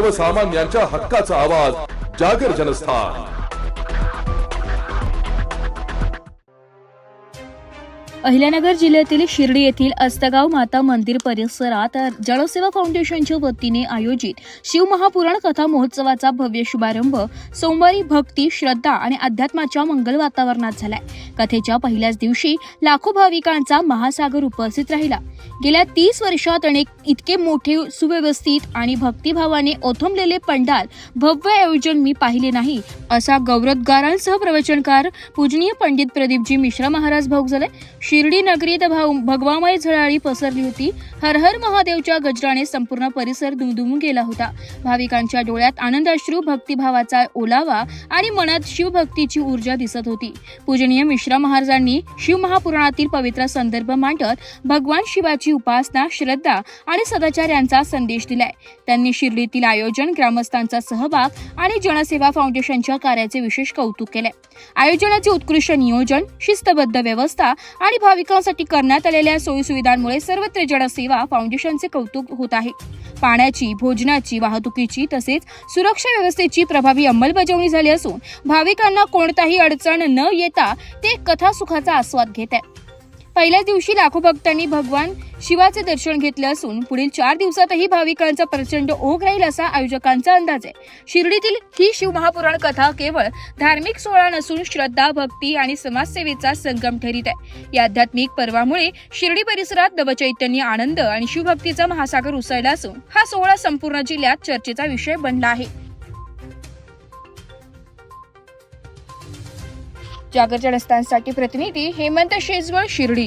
सर्वसामान्यांच्या हक्काचा आवाज जागर जनस्थान. अहिल्यानगर जिल्ह्यातील शिर्डी येथील अस्तगाव माता मंदिर परिसरात जलसेवा फाउंडेशनच्या वतीने आयोजित शिवमहापुराण कथा महोत्सवाचा भव्य शुभारंभ सोमवारी भक्ती श्रद्धा आणि अध्यात्माच्या मंगल वातावरणात झालाय. कथेच्या पहिल्याच दिवशी लाखो भाविकांचा महासागर उपस्थित राहिला. गेल्या तीस वर्षात अनेक इतके मोठे सुव्यवस्थित आणि भक्तिभावाने ओथंबलेले पंडाल भव्य आयोजन मी पाहिले नाही असा गौरवगारांसह प्रवचनकार पूजनीय पंडित प्रदीपजी मिश्रा महाराज भाऊक झाले. शिर्डी नगरीत भाऊ भगवामय झळाळी पसरली होती. हर हर महादेवच्या गजराने संपूर्ण परिसर दुमदुमून गेला होता. भाविकांच्या डोळ्यात आनंदाश्रू भक्तिभावाचा ओलावा आणि मनात शिवभक्तीची ऊर्जा दिसत होती. पूजनीय मिश्रा महाराजांनी शिवमहापुराणातील पवित्र संदर्भ मांडत भगवान शिवाची उपासना श्रद्धा आणि सदाचार यांचा संदेश दिलाय. त्यांनी शिर्डीतील आयोजन ग्रामस्थांचा सहभाग आणि जनसेवा फाउंडेशनच्या कार्याचे विशेष कौतुक केले आयोजनाचे उत्कृष्ट नियोजन शिस्तबद्ध व्यवस्था आणि भाविकांसाठी करण्यात आलेल्या सोयीसुविधांमुळे सर्वत्र जनसेवा फाउंडेशनचे कौतुक होत आहे. पाण्याची भोजनाची वाहतुकीची तसेच सुरक्षा व्यवस्थेची प्रभावी अंमलबजावणी झाली असून भाविकांना कोणताही अडचण न येता ते कथासुखाचा आस्वाद घेत आहे पहिल्याच दिवशी लाखो भक्तांनी भगवान शिवाचे दर्शन घेतले असून पुढील चार दिवसातही भाविकांचा प्रचंड ओघ राहील असा आयोजकांचा अंदाज आहे. शिर्डीतील ही शिवमहापुराण कथा केवळ धार्मिक सोहळा नसून श्रद्धा भक्ती आणि समाजसेवेचा संगम ठरीत आहे. या आध्यात्मिक पर्वामुळे शिर्डी परिसरात नवचैतन्य आनंद आणि शिवभक्तीचा महासागर उसळला असून हा सोहळा संपूर्ण जिल्ह्यात चर्चेचा विषय बनला आहे. जागरच्या रस्त्यांसाठी प्रतिनिधी हेमंत शेजवळ शिर्डी.